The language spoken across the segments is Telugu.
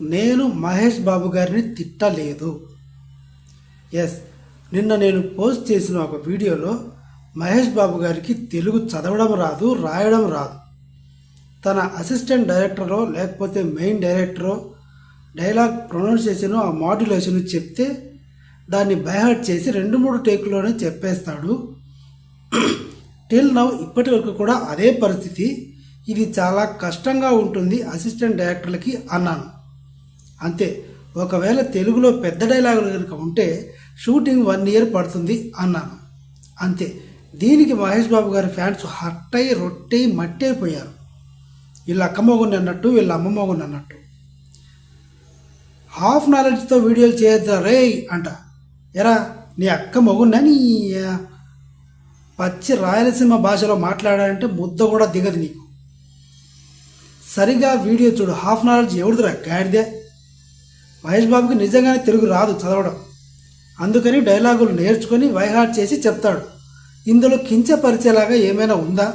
నేను మహేష్ బాబు గారిని తిట్టలేదు. ఎస్ నిన్న నేను పోస్ట్ చేసిన ఒక వీడియోలో మహేష్ బాబు గారికి తెలుగు చదవడం రాదు రాయడం రాదు. తన అసిస్టెంట్ డైరెక్టరో లేకపోతే మెయిన్ డైరెక్టరో డైలాగ్ ప్రొనౌన్సియేషన్ ఆ మాడ్యులేషన్ చెప్తే దాన్ని బైహార్ట్ చేసి రెండు మూడు టేకులోనే చెప్పేస్తాడు. టిల్ నవ్ ఇప్పటి వరకు కూడా అదే పరిస్థితి. ఇది చాలా కష్టంగా ఉంటుంది అసిస్టెంట్ డైరెక్టర్లకి అన్నాను. అంతే. ఒకవేళ తెలుగులో పెద్ద డైలాగులు కనుక ఉంటే షూటింగ్ వన్ ఇయర్ పడుతుంది అన్నాను. అంతే. దీనికి మహేష్ బాబు గారి ఫ్యాన్స్ హట్ అయి రొట్టె మట్టి అయిపోయారు వీళ్ళ అక్కమ్మగుని అన్నట్టు వీళ్ళ అమ్మమ్మగుని అన్నట్టు. హాఫ్ నాలెడ్జ్తో వీడియోలు చేయొద్దా రే అంట. ఎరా నీ అక్క మగున్నా నీ పచ్చి రాయలసీమ భాషలో మాట్లాడాలంటే ముద్ద కూడా దిగదు నీకు. సరిగా వీడియో చూడు. హాఫ్ నాలెడ్జ్ ఎవరిదిరా? గాడిదే. మహేష్ బాబుకి నిజంగానే తెలుగు రాదు చదవడం. అందుకని డైలాగులు నేర్చుకొని వైహార్ట్ చేసి చెప్తాడు. ఇందులో కించపరిచేలాగా ఏమైనా ఉందా?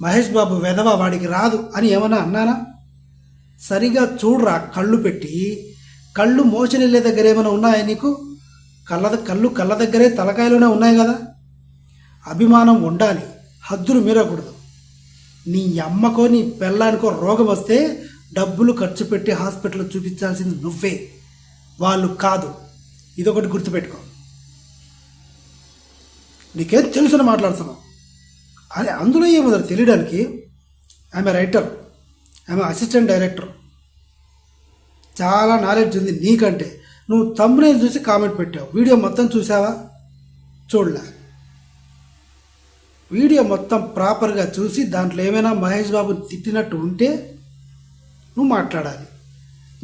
మహేష్ బాబు వెధవ వాడికి రాదు అని ఏమైనా అన్నానా? సరిగా చూడరా కళ్ళు పెట్టి. కళ్ళు మోషన్ దగ్గర ఏమైనా ఉన్నాయా నీకు? కళ్ళ కళ్ళు కళ్ళ దగ్గరే తలకాయలోనే ఉన్నాయి కదా? అభిమానం ఉండాలి. హద్దులు మీరకూడదు. నీ అమ్మకో నీ పెళ్ళానికో రోగం వస్తే డబ్బులు ఖర్చు పెట్టి హాస్పిటల్లో చూపించాల్సింది నువ్వే. వాళ్ళు కాదు. ఇదొకటి గుర్తుపెట్టుకో. నీకేం తెలుసుని మాట్లాడుతున్నావు? అదే అందులో ఏముందో తెలియడానికి ఆమె రైటర్ ఆమె అసిస్టెంట్ డైరెక్టర్. చాలా నాలెడ్జ్ ఉంది నీకంటే. నువ్వు తమ్ముని చూసి కామెంట్ పెట్టావు. వీడియో మొత్తం చూసావా? చూడలే. వీడియో మొత్తం ప్రాపర్గా చూసి దాంట్లో ఏమైనా మహేష్ బాబుని తిట్టినట్టు ఉంటే నువ్వు మాట్లాడాలి.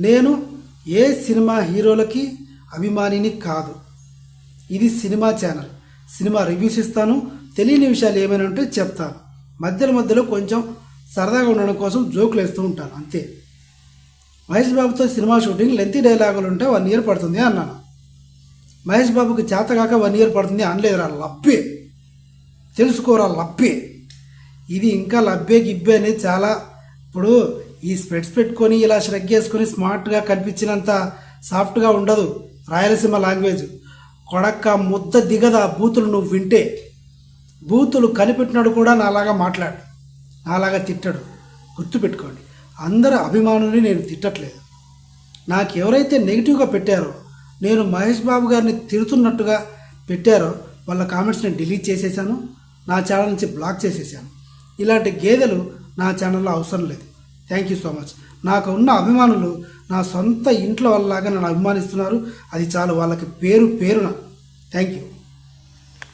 నేను ఏ సినిమా హీరోలకి అభిమానిని కాదు. ఇది సినిమా ఛానల్. సినిమా రివ్యూస్ ఇస్తాను తెలియని విషయాలు ఏమైనా ఉంటే చెప్తాను. మధ్యలో మధ్యలో కొంచెం సరదాగా ఉండడం కోసం జోకులు వేస్తూ ఉంటాను అంతే. మహేష్ బాబుతో సినిమా షూటింగ్ లెంతీ డైలాగులు ఉంటే వన్ ఇయర్ పడుతుంది అన్నాను. మహేష్ బాబుకి చేతగాక వన్ ఇయర్ పడుతుంది అనలేదురా లబ్బే. తెలుసుకోరా లబ్బే. ఇది ఇంకా లబ్బే గిబ్బే అనేది చాలా ఇప్పుడు ఈ స్ప్రెడ్స్ పెట్టుకొని ఇలా ష్రగ్ చేసుకొని స్మార్ట్గా కనిపించినంత సాఫ్ట్గా ఉండదు రాయలసీమ లాంగ్వేజ్ కొడక్క ముద్ద దిగదా బూతులు నువ్వు వింటే. బూతులు కనిపెట్టినాడు కూడా నాలాగా మాట్లాడు నాలాగా తిట్టడు. గుర్తుపెట్టుకోండి అందరు అభిమానుల్ని నేను తిట్టట్లేదు. నాకు ఎవరైతే నెగిటివ్గా పెట్టారో నేను మహేష్ బాబు గారిని తిడుతున్నట్టుగా పెట్టారో వాళ్ళ కామెంట్స్ నేను డిలీట్ చేసేసాను నా ఛానల్ నుంచి బ్లాక్ చేసేసాను. ఇలాంటి గేదెలు నా ఛానల్లో అవసరం లేదు. థ్యాంక్ యూ సో మచ్ నాకు ఉన్న అభిమానులు నా సొంత ఇంట్లో వాళ్ళలాగా నన్ను అభిమానిస్తున్నారు. అది చాలు వాళ్ళకి పేరు పేరున. Thank you